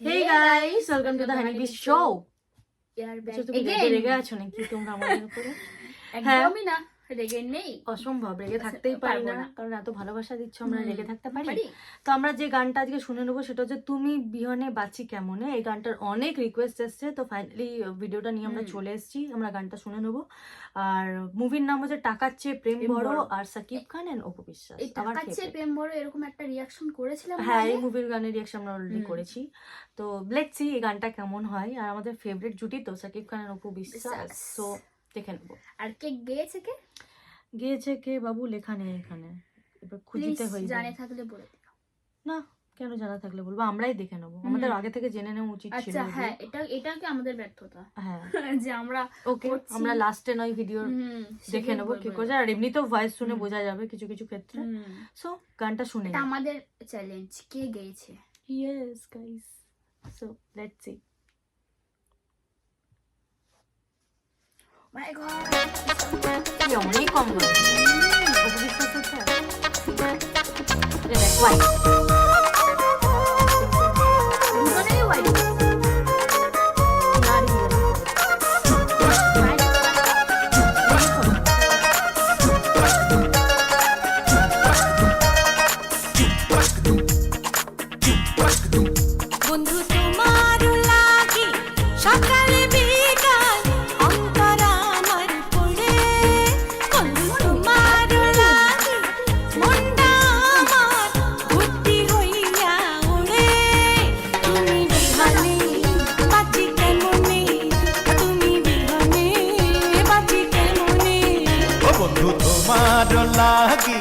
Hey guys welcome to the honey beach show year back again রেগে আছো নাকি? তোমরা আমাদের উপরে? একদমই না। রেগে নেই? অসম্ভব রেগে থাকতেই পারি না। কারণ এত ভালোবাসা দিচ্ছ আমরা রেগে থাকতে পারি? তো আমরা যে গানটা আজকে শুনে নেব সেটা হচ্ছে তুমি বিহনে বাঁচি কেমনে? এই গানটার অনেক রিকোয়েস্ট এসছে। তো ফাইনালি ভিডিওটা নিয়ে আমরা চলে এসেছি। আমরা গানটা শুনে নেব। আর মুভির নাম হচ্ছে টাকার চেয়ে প্রেম বড়। আর সাকিব খান এন্ড অপু বিশ্বাস। টাকার চেয়ে প্রেম বড় এরকম একটা রিয়াকশন করেছিলাম হ্যাঁ এই মুভির গানের রিয়াকশন আমরা অলরেডি করেছি। তো লেটস সি এই গানটা কেমন হয়। আর আমাদের ফেভারিট জুটি তো সাকিব খান আর অপু বিশ্বাস। বিশ্বাস। তো দেখে নেব। আর কে গেয়েছে কে? গিয়েছে কে বাবু? লেখা নেই এখানে। এবার খুঁজিতে হইবে। জানে থাকলে বলে না কেন জানা থাকলে বলব? আমরাই দেখে নেব। আমাদের আগে থেকে জেনে নেওয়া উচিত ছিল আচ্ছা হ্যাঁ এটা এটাকে আমাদের ব্যর্থতা? হ্যাঁ। যে আমরা ওকে আমরা লাস্টে নয় ভিডিও দেখে নেব কি করে। আর এমনিতেও ভয়েস শুনে বোঝা যাবে কিছু কিছু ক্ষেত্রে। সো গানটা শুনে এটা আমাদের চ্যালেঞ্জ কে গেয়েছে? Yes guys so let's see my god. 영리 광고. 음, 너무 비싸서 돼. 그래, 와. বন্ধু তোমার লাগি,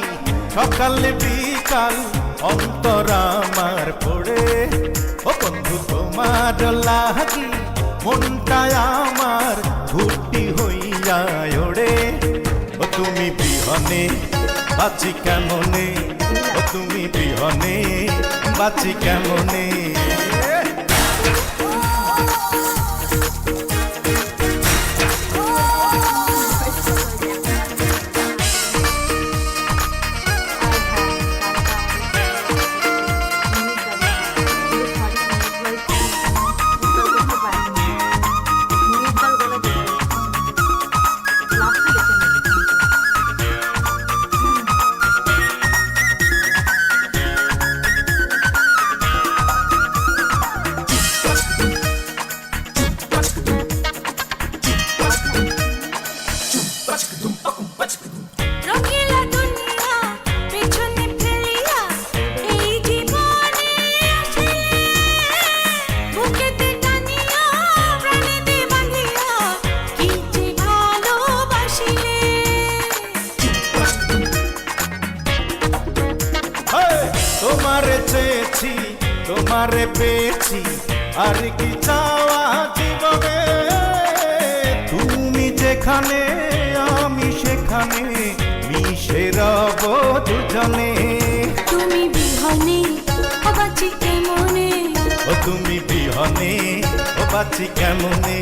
সকাল বিকাল অন্তর আমার পড়ে। ও বন্ধু তোমার লাগি, মনটা আমার ঘুরতি হইয়া ওড়ে। ও তুমি বিহনে বাঁচি কেমনে? ও তুমি বিহনে বাঁচি কেমনে? তোমারে পেয়েছি। আর কি চাওয়া জীবনে? তুমি যেখানে আমি সেখানে মিশে রব দুজনে। তুমি বিহনে বাঁচি কেমনে? ও তুমি বিহনে ও বাঁচি কেমনে?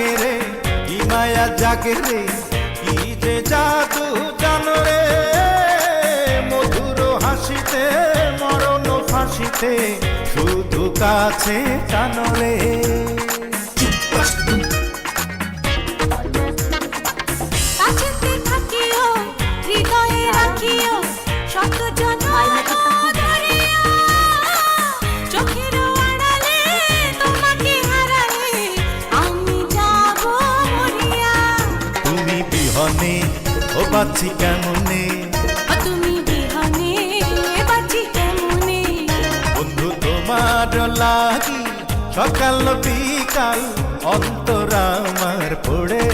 লাগে রে, কি মায়া জাগে রে, কি যে জাদু জানো রে। মধুর হাসিতে, মরণ ফাঁসিতে, শুধু কাছে টানো রে। বাঁচি কেমনে? তুমি বিহনে বাঁচি কেমনে? বন্ধু তোমার লাগি সকাল বিকাল অন্তর আমার পড়ে।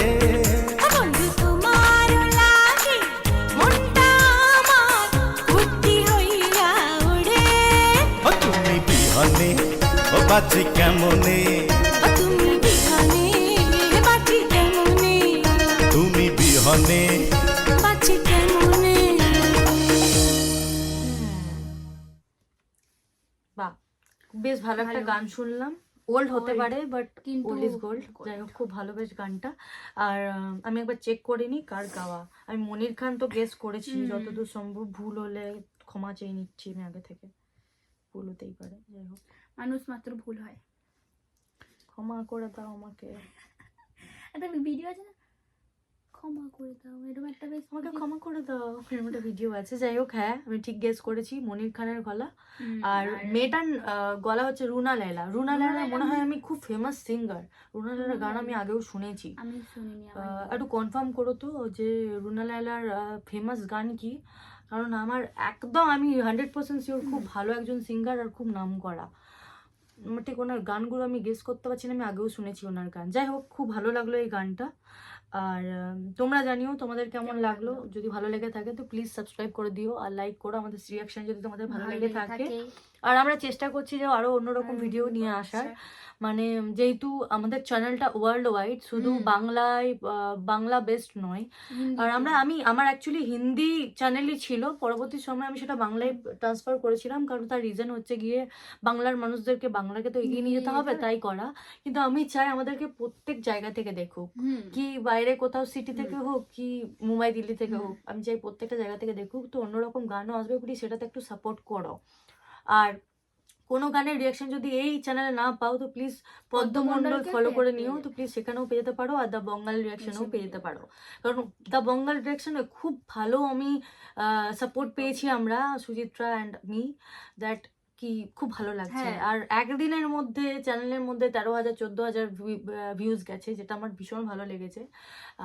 বিহনে ও বাজি কেমনে? তুমি বিহনে তুমি বিহনে বাহ বেশ ভালো একটা গান শুনলাম। ওল্ড হতে পারে বাট ওল্ড ইজ গোল্ড যাই হোক খুব ভালো বেশ গানটা। আর আমি একবার চেক করিনি কার গাওয়া। আমি মনির খান তো গেস করেছি যতদূর সম্ভব ভুল হলে ক্ষমা চেয়ে নিচ্ছি আমি আগে থেকে। ভুল হতেই পারে যাই হোক। মানুষ মাত্র ভুল হয়। ক্ষমা করে দাও আমাকে। একটা ভিডিও আছে না? ক্ষমা করে দাও এরকম একটা বেশ আমাকে ক্ষমা করে দাও। এরকম একটা ভিডিও আছে যাই হোক হ্যাঁ আমি ঠিক গেস করেছি মনির খানের গলা। আর মেয়েটার গলা হচ্ছে রুনা লাইলা রুনা লাইলা মনে হয় আমি খুব ফেমাস সিঙ্গার রুনা লাইলার গান আমি আগেও শুনেছি। একটু কনফার্ম করো তো যে রুনা লাইলার ফেমাস গান কি? কারণ আমার একদম আমি হান্ড্রেড পার্সেন্ট শিওর খুব ভালো একজন সিঙ্গার আর খুব নাম করা ঠিক ওনার গানগুলো আমি গেস করতে পারছি না আমি আগেও শুনেছি ওনার গান। যাই হোক খুব ভালো লাগল এই গানটা। আর তোমরা জানিও তোমাদের কেমন লাগল? যদি ভালো লেগে থাকে তো প্লিজ সাবস্ক্রাইব করে দিও আর লাইক করো আমাদের রিয়াকশন যদি তোমাদের ভালো লেগে থাকে। আর আমরা চেষ্টা করছি যে আরও অন্যরকম ভিডিও নিয়ে আসার। আচ্ছা। মানে যেহেতু আমাদের চ্যানেলটা ওয়ার্ল্ড ওয়াইড শুধু বাংলায় বাংলা বেস্ট নয়। আর আমরা আমি আমার অ্যাকচুয়ালি হিন্দি চ্যানেলই ছিল। পরবর্তী সময় আমি সেটা বাংলায় ট্রান্সফার করেছিলাম কারণ তার রিজন হচ্ছে গিয়ে বাংলার মানুষদেরকে বাংলাকে তো এগিয়ে নিয়ে যেতে হবে তাই করা। কিন্তু আমি চাই আমাদেরকে প্রত্যেক জায়গা থেকে দেখুক। কি বাইরে কোথাও সিটি থেকে হোক কি মুম্বাই দিল্লি থেকে হোক আমি চাই প্রত্যেকটা জায়গা থেকে দেখুক। তো অন্যরকম গানও আসবে প্লিজ সেটাতে একটু সাপোর্ট করো। আর কোনো গানের রিয়াকশন যদি এই চ্যানেলে না পাও তো প্লিজ পদ্মমণ্ডল ফলো করে নিও। তো প্লিজ সেখানেও পেয়ে যেতে পারো আর দ্য বঙ্গাল রিয়াকশনও পেয়ে যেতে পারো। কারণ দ্য বঙ্গাল রিয়াকশনে খুব ভালো আমি সাপোর্ট পেয়েছি আমরা সুচিত্রা অ্যান্ড মি দ্যাট কি খুব ভালো লাগছে। হ্যাঁ। আর একদিনের মধ্যে চ্যানেলের মধ্যে তেরো হাজার চোদ্দ হাজার ভিউজ গেছে যেটা আমার ভীষণ ভালো লেগেছে।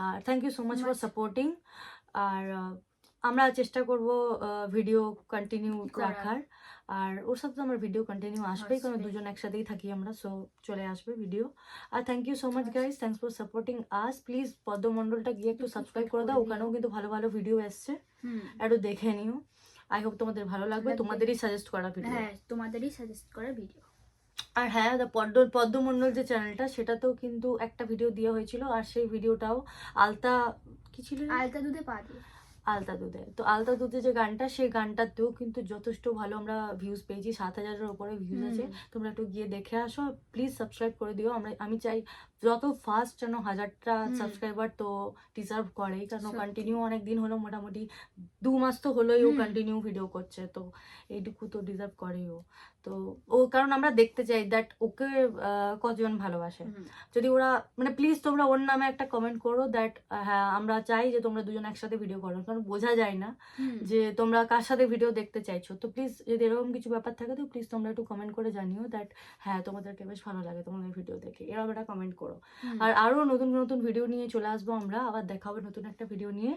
আর thank you so much for supporting আর আমরা চেষ্টা করব ভিডিও কন্টিনিউ রাখার। আর ওর সাথে তো আমার ভিডিও কন্টিনিউ আসবেই কারণ। দুজন একসাথেই থাকি আমরা সো চলে আসবে ভিডিও আর থ্যাংক ইউ সো মাচ আচ্ছা। Guys thanks for supporting us please পদ্মমণ্ডলটা গিয়ে একটু সাবস্ক্রাইব করে দাও। ওখানেও কিন্তু ভালো ভালো ভিডিও এসছে। একটু দেখে নিও। আই হোপ তোমাদের ভালো লাগবে। লাগবে। তোমাদেরই সাজেস্ট করা ভিডিও হ্যাঁ তোমাদেরই সাজেস্ট করা ভিডিও আর হ্যাঁ দ্য পদ্ম পদ্মমণ্ডল যে চ্যানেলটা সেটাতেও কিন্তু একটা ভিডিও দেওয়া হয়েছিল। আর সেই ভিডিওটাও আলতা কি ছিল? আলতা দুধে পা দিয়ে। আলতা দুধে। তো আলতা দুধে যে গানটা সেই গানটাতেও কিন্তু যথেষ্ট ভালো আমরা ভিউজ পেয়েছি। সাত হাজারের উপরে ভিউজ আছে। তোমরা একটু গিয়ে দেখে আসো। প্লিজ সাবস্ক্রাইব করে দিও। আমরা আমি চাই যত ফার্স্ট যেন হাজারটা সাবস্ক্রাইবার তো ডিজার্ভ করে কারণ। কন্টিনিউ অনেক দিন হলো মোটামুটি দু মাস তো হলোই ও কন্টিনিউ ভিডিও করছে। তো এইটুকু তো ডিজার্ভ করেই ও। তো ও কারণ আমরা দেখতে চাই দ্যাট ওকে কজন ভালোবাসে। যদি ওরা মানে প্লিজ তোমরা ওর নামে একটা কমেন্ট করো দ্যাট হ্যাঁ আমরা চাই যে তোমরা দুজন একসাথে ভিডিও করো। কারণ বোঝা যায় না যে তোমরা কার সাথে ভিডিও দেখতে চাইছো। তো প্লিজ যদি এরকম কিছু ব্যাপার থাকে তো প্লিজ তোমরা একটু কমেন্ট করে জানিও দ্যাট হ্যাঁ তোমাদেরকে বেশ ভালো লাগে তোমাদের ভিডিও দেখে। এরকম একটা কমেন্ট করো। আর আরও নতুন নতুন ভিডিও নিয়ে চলে আসব আমরা। আবার দেখা হবে নতুন একটা ভিডিও নিয়ে।